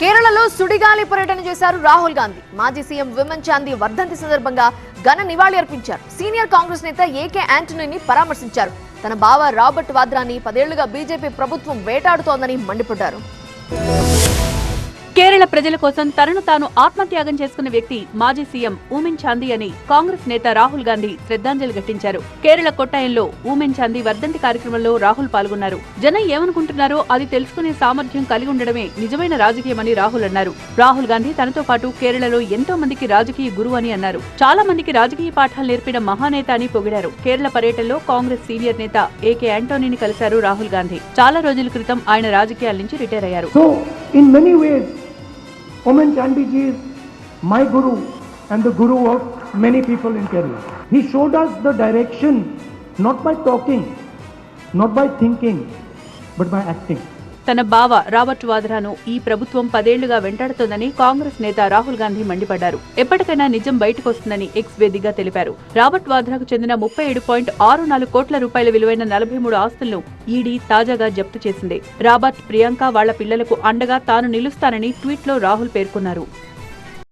కేరళలో సుడిగాలి పర్యటన చేశారు రాహుల్ గాంధీ. మాజీ సీఎం విమన్ చాందీ వర్ధంతి సందర్భంగా ఘన నివాళి అర్పించారు. సీనియర్ కాంగ్రెస్ నేత ఏకే యాంటనీని పరామర్శించారు. తన బావ రాబర్ట్ వాద్రాని పదేళ్ళుగా బీజేపీ ప్రభుత్వం వేటాడుతోందని మండిపడ్డారు. ప్రజల కోసం తనను తాను ఆత్మత్యాగం చేసుకున్న వ్యక్తి మాజీ సీఎం ఊమెన్ చాందీ అని కాంగ్రెస్ నేత రాహుల్ గాంధీ శ్రద్ధాంజలి ఘటించారు కేరళ కొట్టాయంలో ఊమెన్ చాందీ వర్ధంతి కార్యక్రమంలో రాహుల్ పాల్గొన్నారు. జనం ఏమనుకుంటున్నారో అది తెలుసుకునే సామర్థ్యం కలిగి ఉండడమే నిజమైన రాజకీయమని రాహుల్ అన్నారు. రాహుల్ గాంధీ తనతో పాటు కేరళలో ఎంతో మందికి రాజకీయ గురువు అని అన్నారు. చాలా మందికి రాజకీయ పాఠాలు నేర్పిన మహానేత అని పొగిడారు. కేరళ పర్యటనలో కాంగ్రెస్ సీనియర్ నేత ఏకే యాంటోనీని కలిశారు రాహుల్ గాంధీ. చాలా రోజుల క్రితం ఆయన రాజకీయాల నుంచి రిటైర్ అయ్యారు. So, in many ways, Oman Chandy ji is my guru and the guru of many people in Kerala. He showed us the direction not by talking, not by thinking, but by acting. తన బావ Robert వాద్రాను ఈ ప్రభుత్వం పదేళ్ళుగా వెంటాడుతోందని కాంగ్రెస్ నేత రాహుల్ గాంధీ మండిపడ్డారు. ఎప్పటికైనా నిజం బయటకొస్తుందని X వేదికగా తెలిపారు. రాబర్ట్ వాద్రాకు చెందిన ముప్పై ఏడు పాయింట్ ఆరు నాలుగు కోట్ల రూపాయల విలువైన నలభై మూడు ఆస్తులను ఈడీ తాజాగా జప్తు చేసింది. రాబర్ట్ ప్రియాంక వాళ్ళ పిల్లలకు అండగా తాను నిలుస్తానని ట్వీట్లో రాహుల్ పేర్కొన్నారు.